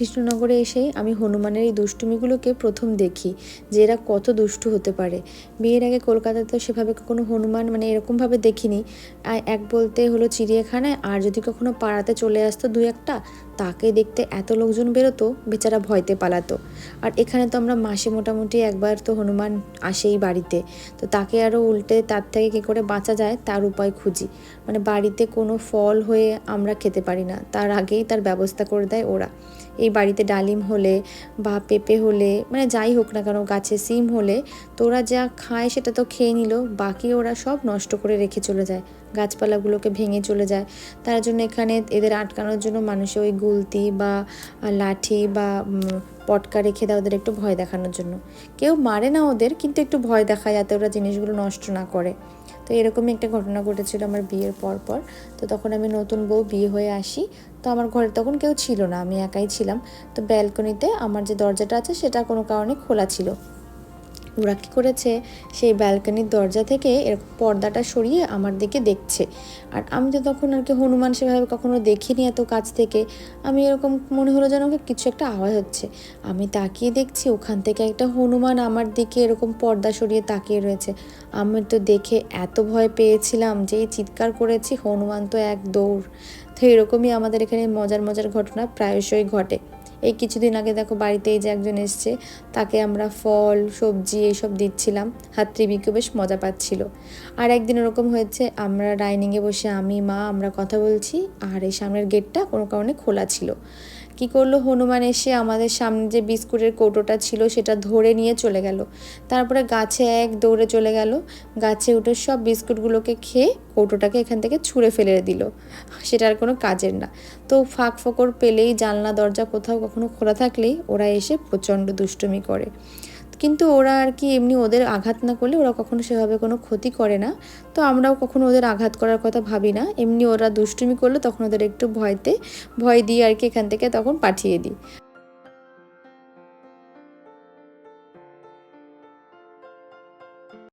কৃষ্ণনগরে এসেই আমি হনুমানের এই দুষ্টুমিগুলোকে প্রথম দেখি যে এরা কত দুষ্টু হতে পারে। বিয়ের আগে কলকাতায় তো সেভাবে কখনো হনুমান মানে এরকমভাবে দেখিনি। এক বলতে হলো চিড়িয়াখানায়, আর যদি কখনো পাড়াতে চলে আসতো দু একটা, তাকে দেখতে এত লোকজন বেরোতো, বেচারা ভয়তে পালাতো। আর এখানে তো আমরা মাসে মোটামুটি একবার তো হনুমান আসেই বাড়িতে। তো তাকে আরও উল্টে তার থেকে কী করে বাঁচা যায়, তার উপায় খুঁজি। মানে বাড়িতে কোনো ফল হয়ে আমরা খেতে পারি না, তার আগেই তার ব্যবস্থা করে দেয় ওরা। এই বাড়িতে ডালিম হলে বা পেঁপে হলে মানে যাই হোক না কেন, গাছে সিম হলে, তোরা যা খায় সেটা তো খেয়ে নিল, বাকি ওরা সব নষ্ট করে রেখে চলে যায়। গাছপালাগুলোকে ভেঙে চলে যায়। তার জন্য এখানে এদের আটকানোর জন্য মানুষে ওই গুলতি বা লাঠি বা পটকা রেখে দেয় ওদের একটু ভয় দেখানোর জন্য। কেউ মারে না ওদের, কিন্তু একটু ভয় দেখায় যাতে ওরা জিনিসগুলো নষ্ট না করে। তো এরকমই একটা ঘটনা ঘটেছিল আমার বিয়ের পর পর তো তখন আমি নতুন বউ বিয়ে হয়ে আসি। তো আমার ঘরে তখন কেউ ছিল না, আমি একাই ছিলাম। তো ব্যালকনিতে আমার যে দরজাটা আছে সেটা কোনো কারণে খোলা ছিল। ওরা কী করেছে? সেই ব্যালকনির দরজা থেকে এরকম পর্দাটা সরিয়ে আমার দিকে দেখছে। আর আমি তো তখন আর কি হনুমান সেভাবে কখনো দেখিনি এত কাছ থেকে। আমি এরকম মনে হলো যেন কিছু একটা আওয়াজ হচ্ছে। আমি তাকিয়ে দেখছি ওখান থেকে একটা হনুমান আমার দিকে এরকম পর্দা সরিয়ে তাকিয়ে রয়েছে। আমি তো দেখে এত ভয় পেয়েছিলাম যে চিৎকার করেছি, হনুমান তো এক দৌড়। তো এরকমই আমাদের এখানে মজার মজার ঘটনা প্রায়শই ঘটে। এই কিছুদিন আগে দেখো বাড়িতে এই যে একজন এসছে, তাকে আমরা ফল, সবজি এইসব দিচ্ছিলাম। হাত ত্রিবিকেও বেশ মজা পাচ্ছিল। আর একদিন ওরকম হয়েছে, আমরা ডাইনিংয়ে বসে আমি, মা, আমরা কথা বলছি আর এই সামনের গেটটা কোনো কারণে খোলা ছিল। কি করল? হনুমান এসে আমাদের সামনে যে বিস্কুটের কৌটোটা ছিল, সেটা ধরে নিয়ে চলে গেল। তারপরে গাছে এক দৌড়ে চলে গেল। গাছে উঠে সব বিস্কুটগুলোকে খেয়ে কৌটোটাকে এখান থেকে ছুঁড়ে ফেলে দিল। সেটা আর কোনো কাজের না। তো ফাঁক ফোকর পেলেই জানলা, দরজা কোথাও কখনো খোলা থাকলেই ওরা এসে প্রচণ্ড দুষ্টুমি করে। কিন্তু ওরা আর কি এমনি ওদের আঘাত না করলে ওরা কখনো সেভাবে কোনো ক্ষতি করে না। তো আমরাও কখনো ওদের আঘাত করার কথা ভাবি না। এমনি ওরা দুষ্টুমি করলে তখন ওদের একটু ভয়তে, ভয় দিয়ে আর কি এখান থেকে তখন পাঠিয়ে দিই।